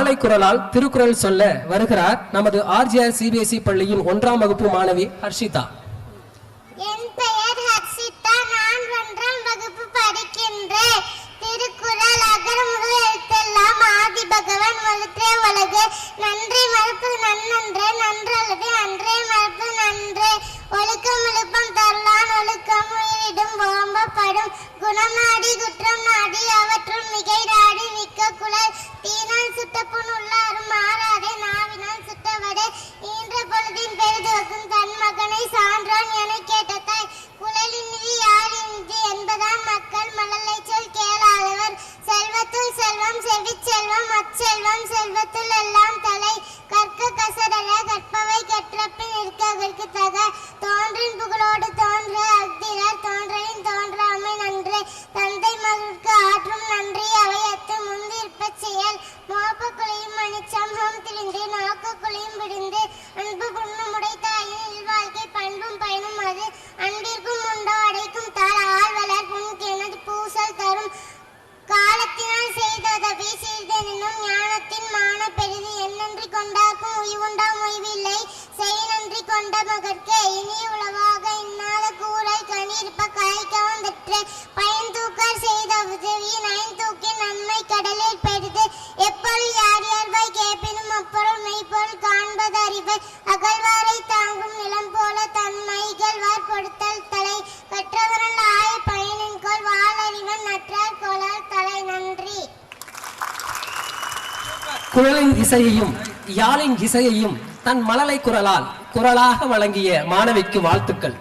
மழலை குரலால் திருக்குறள் சொல்ல வருகிறார் நமது ஆர்ஜிஆர் சிபிஎஸ்இ பள்ளியின் ஒன்றாம் வகுப்பு மாணவி ஹர்ஷிதா. என் பெயர் ஹர்ஷிதா. நான் ஒன்றாம் வகுப்பு படிக்கின்றேன். திருக்குறள் அகர முதல் எழுத்தெல்லாம் ஆதி பகவான் வளர்த்தே உலகு நன்றி மறுப்பு நன்னன்றே நன்றல்லது அன்றே மறுப்பு நன்றே. ஒழுக்கம் விழுப்பம் தரலான் ஒழுக்கம் உயிரிடும் ஓம்பப்படும். குணம் நாடி குற்றம் நாடி கற்றப்பின் தக தோன்றின் புகழோடு தோன்ற அக்திரர் தோன்றலின் தோன்றாமை நன்று. தந்தை மகளுக்கு ஆற்றும் நன்றி. அவையத்து முந்திருப்ப செயல். மோப்ப குழியும் மணிச்சம்பம் திரிந்து நாக்கு குழியும் விடுந்து அன்பு குண்ணும் உடைத்தாயின் இல்வாழ்க்கை பண்பும் பயனும் அது. அன்பிற்கும் உண்டோ அடைக்கும் தாழ் ஆழ்வலர் புண்கெனது பூசல் தரும். காலத்தினால் செய்ததவி செய்தெனும் ஞானத்தின் மான பெரிது என்ன நன்றி கொண்ட மகற்கு இனி உளவாக இன்னாத கூரை கனியிருப்ப கலைக்க வந்தற்று பயன் தூக்கார் செய்த உதவி நயன் தூக்கி நன்மை கடலில் பெரிது எப்பொருள் யார் யார்வாய் கேப்பினும் அப்பொருள் மெய்ப்பொருள் காண்பது அறிவு. அகழ்வாரை தாங்கும் நிலம் போல தன்மைகள் வார் கொடுத்தல் தலை. கற்றவரல் ஆய பயனின் கோல் வாழறிவன் நற்றார் கோலால் தலை. நன்றி. குழலின் இசையையும் யாழின் இசையையும் தன் மழலை குரலால் குரலாக வழங்கிய மாணவிக்கு வாழ்த்துக்கள்.